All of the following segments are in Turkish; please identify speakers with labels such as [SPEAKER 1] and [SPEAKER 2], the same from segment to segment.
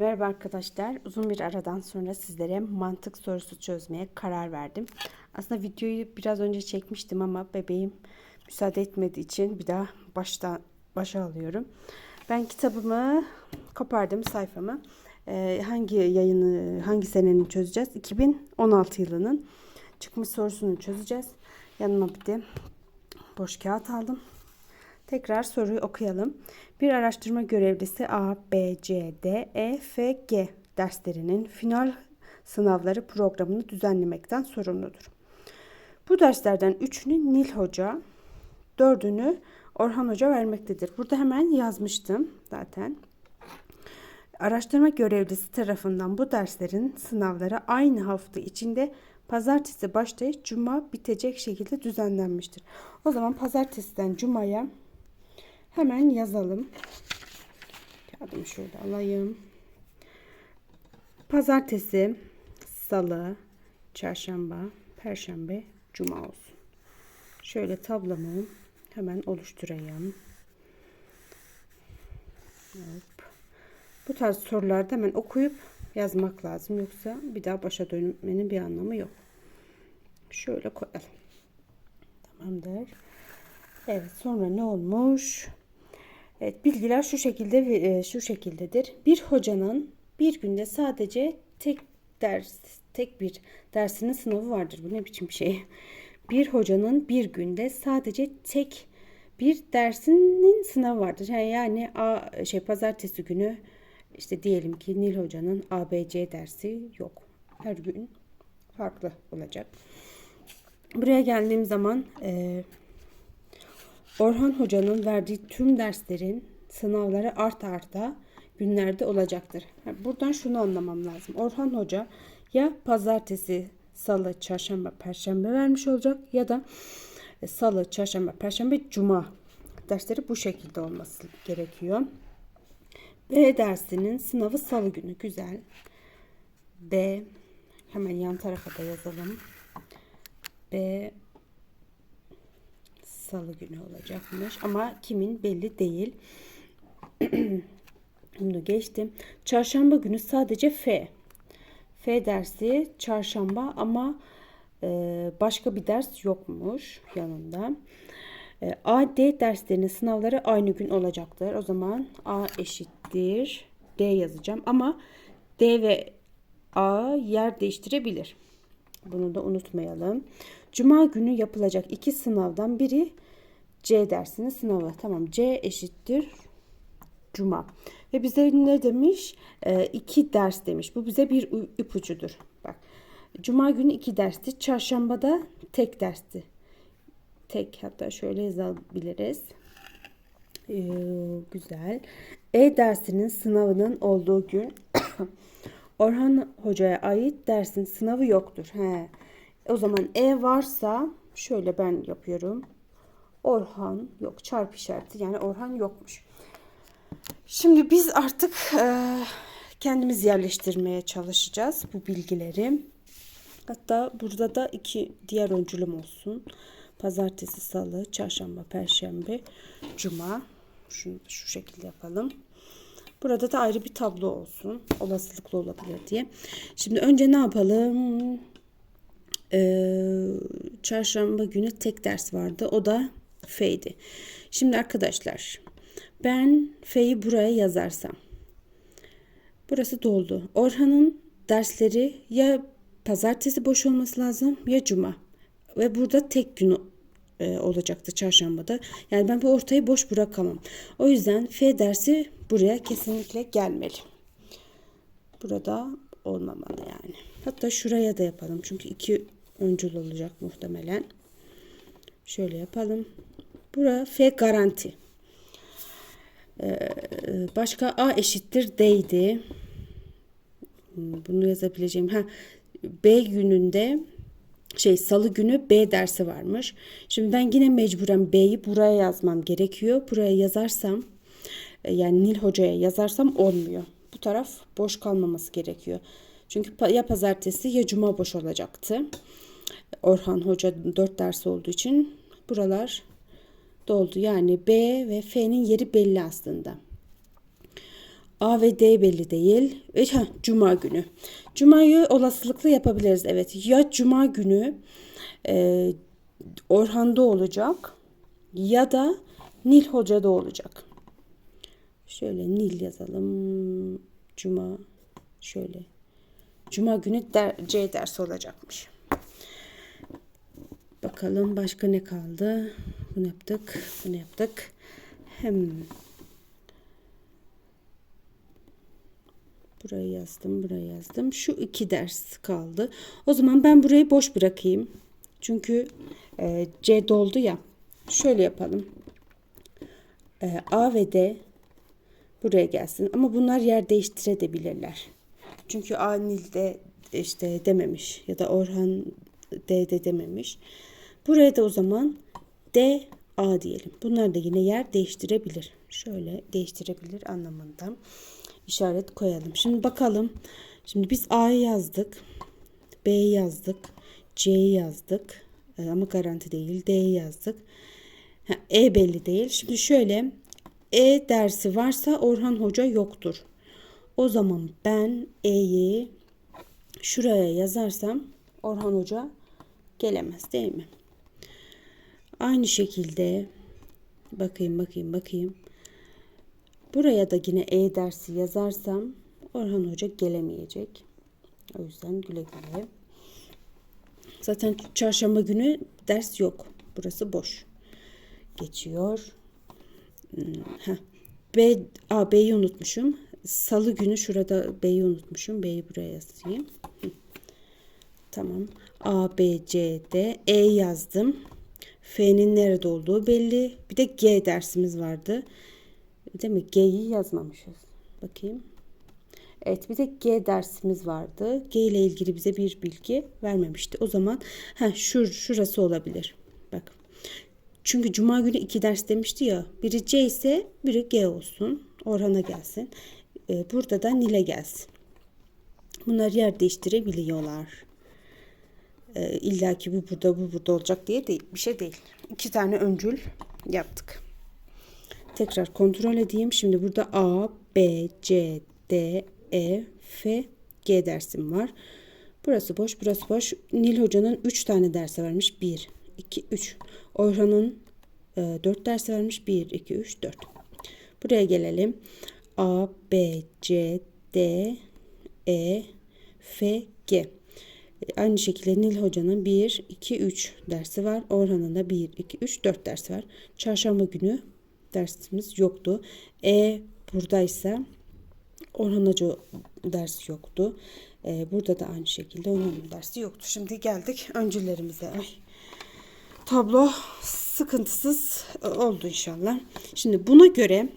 [SPEAKER 1] Merhaba arkadaşlar. Uzun bir aradan sonra sizlere mantık sorusu çözmeye karar verdim. Aslında videoyu biraz önce çekmiştim ama bebeğim müsaade etmediği için bir daha baştan başa alıyorum. Ben kitabımı kopardım sayfamı. Ee, hangi yayını, hangi senenin çözeceğiz? 2016 yılının çıkmış sorusunu çözeceğiz. Yanıma bir de boş kağıt aldım. Tekrar soruyu okuyalım. Bir araştırma görevlisi A, B, C, D, E, F, G derslerinin final sınavları programını düzenlemekten sorumludur. Bu derslerden üçünü Nil Hoca, dördünü Orhan Hoca vermektedir. Burada hemen yazmıştım zaten. Araştırma görevlisi tarafından bu derslerin sınavları aynı hafta içinde pazartesi başlayıp cuma bitecek şekilde düzenlenmiştir. O zaman pazartesiden cumaya hemen yazalım. Kağıdımı şöyle alayım. Pazartesi, salı, çarşamba, perşembe, cuma olsun. Şöyle tablomu hemen oluşturayım. Hop. Bu tarz sorularda hemen okuyup yazmak lazım. Yoksa bir daha başa dönmenin bir anlamı yok. Şöyle koyalım. Tamamdır. Evet sonra ne olmuş? Evet bilgiler şu şekilde ve şu şekildedir. Bir hocanın bir günde sadece tek ders, tek bir dersinin sınavı vardır. Bu ne biçim bir şey? Bir hocanın bir günde sadece tek bir dersinin sınavı vardır. Yani a şey pazartesi günü işte diyelim ki Nil hocanın ABC dersi yok. Her gün farklı olacak. Buraya geldiğim zaman e, Orhan Hoca'nın verdiği tüm derslerin sınavları art arda günlerde olacaktır. Buradan şunu anlamam lazım. Orhan Hoca ya pazartesi, salı, çarşamba, perşembe vermiş olacak ya da salı, çarşamba, perşembe, cuma dersleri bu şekilde olması gerekiyor. B dersinin sınavı salı günü. Güzel. B hemen yan tarafa da yazalım. B salı günü olacakmış ama kimin belli değil. Bunu geçtim. Çarşamba günü sadece F. F dersi çarşamba ama e, başka bir ders yokmuş yanında. E, A, D derslerinin sınavları aynı gün olacaktır. O zaman A eşittir D yazacağım ama D ve A yer değiştirebilir. Bunu da unutmayalım. Cuma günü yapılacak iki sınavdan biri C dersinin sınavı. Tamam C eşittir Cuma. Ve bize ne demiş? E, iki ders demiş. Bu bize bir ipucudur. Bak. Cuma günü iki dersti. Çarşambada tek dersti. Tek hatta şöyle yazabiliriz. Ee, güzel. E dersinin sınavının olduğu gün Orhan Hoca'ya ait dersin sınavı yoktur. He. O zaman E varsa şöyle ben yapıyorum. Orhan yok çarpı işareti yani Orhan yokmuş. Şimdi biz artık e, kendimiz yerleştirmeye çalışacağız bu bilgileri. Hatta burada da iki diğer öncülüm olsun. Pazartesi, salı, çarşamba, perşembe, cuma. Şunu şu şekilde yapalım. Burada da ayrı bir tablo olsun. Olasılıklı olabilir diye. Şimdi önce ne yapalım? Ee, çarşamba günü tek ders vardı. O da F'ydi. Şimdi arkadaşlar ben F'yi buraya yazarsam. Burası doldu. Orhan'ın dersleri ya pazartesi boş olması lazım ya cuma. Ve burada tek gün e, olacaktı çarşambada. Yani ben bu ortayı boş bırakamam. O yüzden F dersi buraya kesinlikle gelmeli. Burada olmamalı yani. Hatta şuraya da yapalım. Çünkü iki öncül olacak muhtemelen. Şöyle yapalım. Bura F garanti. Ee, başka A eşittir D'ydi. Bunu yazabileceğim. Ha, B gününde şey salı günü B dersi varmış. Şimdi ben yine mecburen B'yi buraya yazmam gerekiyor. Buraya yazarsam yani Nil Hoca'ya yazarsam olmuyor. Bu taraf boş kalmaması gerekiyor. Çünkü ya pazartesi ya cuma boş olacaktı. Orhan Hoca 4 ders olduğu için buralar doldu. Yani B ve F'nin yeri belli aslında. A ve D belli değil. E, heh, Cuma günü. Cuma'yı olasılıklı yapabiliriz. Evet. Ya Cuma günü e, Orhan'da olacak ya da Nil Hoca'da olacak. Şöyle Nil yazalım. Cuma şöyle. Cuma günü der, C dersi olacakmış. Bakalım başka ne kaldı? Bunu yaptık. Bunu yaptık. Hem Burayı yazdım, burayı yazdım. Şu iki ders kaldı. O zaman ben burayı boş bırakayım. Çünkü e, C doldu ya. Şöyle yapalım. E, A ve D buraya gelsin. Ama bunlar yer değiştirebilirler. Çünkü A Nil'de işte dememiş ya da Orhan D'de dememiş. Buraya da o zaman D A diyelim. Bunlar da yine yer değiştirebilir. Şöyle değiştirebilir anlamında işaret koyalım. Şimdi bakalım. Şimdi biz A'yı yazdık. B'yi yazdık. C'yi yazdık. Ee, ama garanti değil. D'yi yazdık. E belli değil. Şimdi şöyle E dersi varsa Orhan Hoca yoktur. O zaman ben E'yi şuraya yazarsam Orhan Hoca gelemez değil mi? Aynı şekilde bakayım bakayım bakayım. Buraya da yine E dersi yazarsam Orhan Hoca gelemeyecek. O yüzden güle güle. Zaten çarşamba günü ders yok. Burası boş. Geçiyor. Hmm. B, A, B'yi unutmuşum. Salı günü şurada B'yi unutmuşum. B'yi buraya yazayım. Tamam. A, B, C, D. E yazdım. F'nin nerede olduğu belli. Bir de G dersimiz vardı. Değil mi? G'yi yazmamışız. Bakayım. Evet bir de G dersimiz vardı. G ile ilgili bize bir bilgi vermemişti. O zaman ha şur şurası olabilir. Bak. Çünkü cuma günü iki ders demişti ya. Biri C ise biri G olsun. Orhan'a gelsin. Ee, burada da Nil'e gelsin. Bunlar yer değiştirebiliyorlar. Ee, İlla ki bu burada bu burada olacak diye değil. Bir şey değil. İki tane öncül yaptık. Tekrar kontrol edeyim. Şimdi burada A, B, C, D, E, F, G dersim var. Burası boş, burası boş. Nil Hoca'nın 3 tane dersi vermiş. 1, 2, 3. Orhan'ın e, 4 dersi vermiş. 1, 2, 3, 4. Buraya gelelim. A, B, C, D, E, F, G. Aynı şekilde Nil Hoca'nın 1, 2, 3 dersi var. Orhan'ın da 1, 2, 3, 4 dersi var. Çarşamba günü dersimiz yoktu. E buradaysa Orhan Hoca ders yoktu. E, burada da aynı şekilde onun dersi yoktu. Şimdi geldik öncülerimize. Ay. Tablo sıkıntısız oldu inşallah. Şimdi buna göre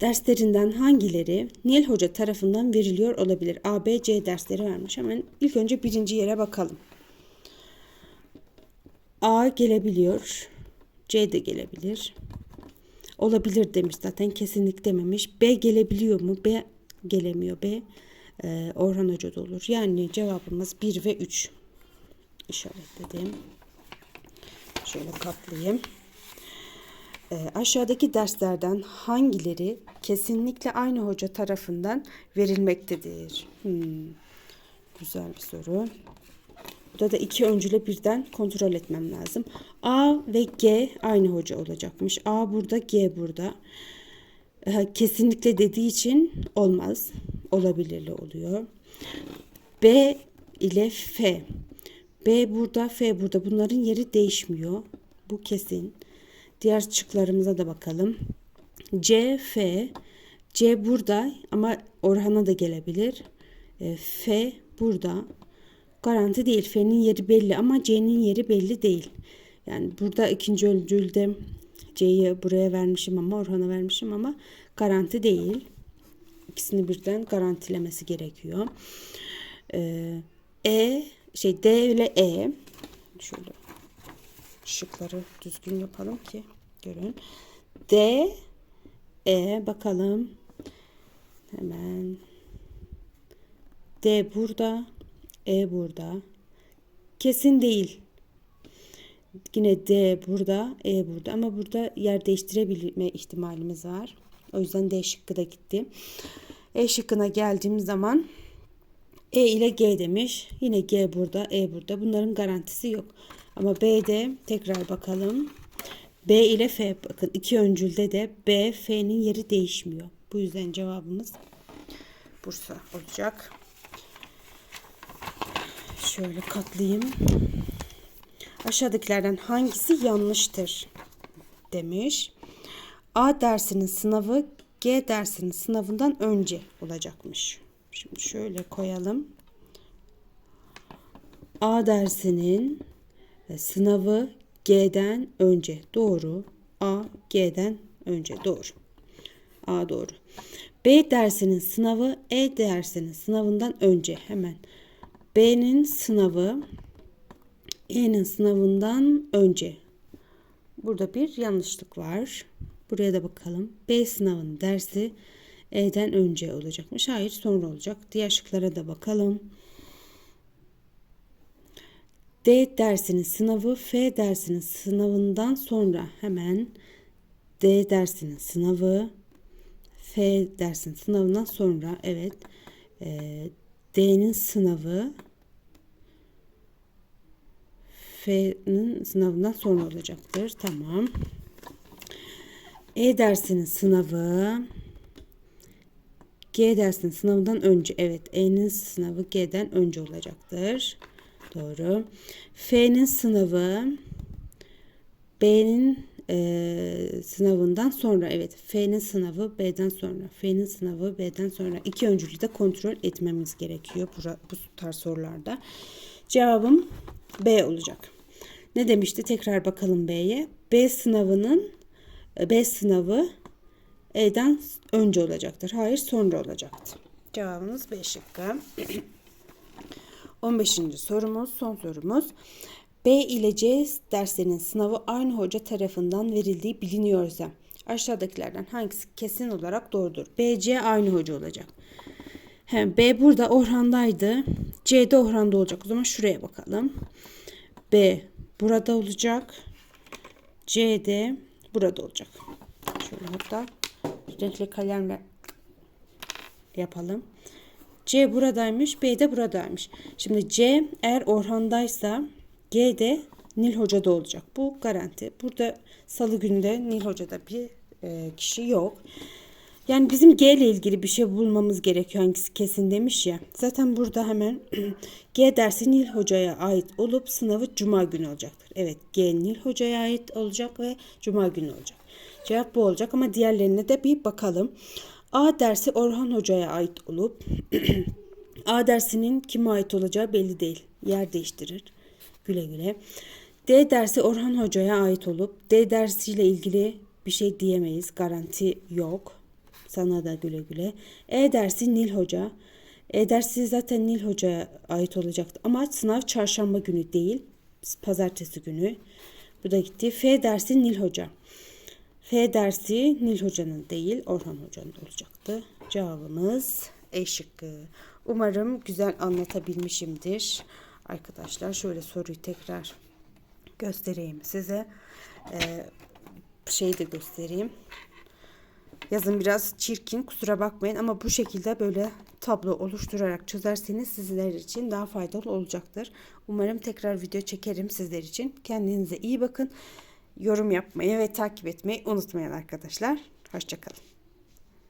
[SPEAKER 1] derslerinden hangileri Nil Hoca tarafından veriliyor olabilir? A, B, C dersleri vermiş. Hemen ilk önce birinci yere bakalım. A gelebiliyor. C de gelebilir. Olabilir demiş zaten kesinlik dememiş. B gelebiliyor mu? B gelemiyor. B e, Orhan Hoca da olur. Yani cevabımız 1 ve 3 işaretledim. Şöyle katlayayım. E, aşağıdaki derslerden hangileri kesinlikle aynı hoca tarafından verilmektedir? Hmm, güzel bir soru. Burada da iki öncüle birden kontrol etmem lazım. A ve G aynı hoca olacakmış. A burada, G burada. Kesinlikle dediği için olmaz. Olabilirli oluyor. B ile F. B burada, F burada. Bunların yeri değişmiyor. Bu kesin. Diğer şıklarımıza da bakalım. C, F. C burada ama Orhan'a da gelebilir. E, F burada. Garanti değil. F'nin yeri belli ama C'nin yeri belli değil. Yani burada ikinci öncülde C'yi buraya vermişim ama Orhan'a vermişim ama garanti değil. İkisini birden garantilemesi gerekiyor. Ee, e şey D ile E şöyle şıkları düzgün yapalım ki görün. D E bakalım. Hemen D burada. E burada. Kesin değil. Yine D burada, E burada ama burada yer değiştirebilme ihtimalimiz var. O yüzden D şıkkı da gitti. E şıkkına geldiğim zaman E ile G demiş. Yine G burada, E burada. Bunların garantisi yok. Ama B'de tekrar bakalım. B ile F bakın iki öncülde de B, F'nin yeri değişmiyor. Bu yüzden cevabımız Bursa olacak. Şöyle katlayayım. Aşağıdakilerden hangisi yanlıştır demiş. A dersinin sınavı G dersinin sınavından önce olacakmış. Şimdi şöyle koyalım. A dersinin sınavı G'den önce doğru. A G'den önce doğru. A doğru. B dersinin sınavı E dersinin sınavından önce hemen. B'nin sınavı E'nin sınavından önce. Burada bir yanlışlık var. Buraya da bakalım. B sınavının dersi E'den önce olacakmış. Hayır sonra olacak. Diğer şıklara da bakalım. D dersinin sınavı F dersinin sınavından sonra hemen D dersinin sınavı F dersinin sınavından sonra evet e, D'nin sınavı F'nin sınavından sonra olacaktır. Tamam. E dersinin sınavı G dersinin sınavından önce. Evet. E'nin sınavı G'den önce olacaktır. Doğru. F'nin sınavı B'nin e, sınavından sonra. Evet. F'nin sınavı B'den sonra. F'nin sınavı B'den sonra. İki öncülü de kontrol etmemiz gerekiyor bu, bu tarz sorularda. Cevabım B olacak. Ne demişti? Tekrar bakalım B'ye. B sınavının B sınavı E'den önce olacaktır. Hayır sonra olacaktır. Cevabımız B şıkkı. 15. sorumuz son sorumuz. B ile C derslerinin sınavı aynı hoca tarafından verildiği biliniyorsa aşağıdakilerden hangisi kesin olarak doğrudur? B, C aynı hoca olacak. Hem B burada Orhan'daydı. C de Orhan'da olacak. O zaman şuraya bakalım. B burada olacak. C de burada olacak. Şöyle hatta renkli kalemle yapalım. C buradaymış, B de buradaymış. Şimdi C eğer Orhan'daysa G de Nil Hoca'da olacak. Bu garanti. Burada salı günde Nil Hoca'da bir e, kişi yok. Yani bizim G ile ilgili bir şey bulmamız gerekiyor. Hangisi kesin demiş ya. Zaten burada hemen G dersi Nil Hoca'ya ait olup sınavı Cuma günü olacaktır. Evet G Nil Hoca'ya ait olacak ve Cuma günü olacak. Cevap bu olacak ama diğerlerine de bir bakalım. A dersi Orhan Hoca'ya ait olup A dersinin kime ait olacağı belli değil. Yer değiştirir. Güle güle. D dersi Orhan Hoca'ya ait olup D dersiyle ilgili bir şey diyemeyiz. Garanti yok. Sana da güle güle. E dersi Nil Hoca. E dersi zaten Nil Hoca'ya ait olacaktı. Ama sınav çarşamba günü değil. Pazartesi günü. Bu da gitti. F dersi Nil Hoca. F dersi Nil Hoca'nın değil Orhan Hoca'nın olacaktı. Cevabımız E şıkkı. Umarım güzel anlatabilmişimdir. Arkadaşlar şöyle soruyu tekrar göstereyim size. Ee, şeyi de göstereyim. Yazın biraz çirkin kusura bakmayın ama bu şekilde böyle tablo oluşturarak çözerseniz sizler için daha faydalı olacaktır. Umarım tekrar video çekerim sizler için. Kendinize iyi bakın. Yorum yapmayı ve takip etmeyi unutmayın arkadaşlar. Hoşçakalın.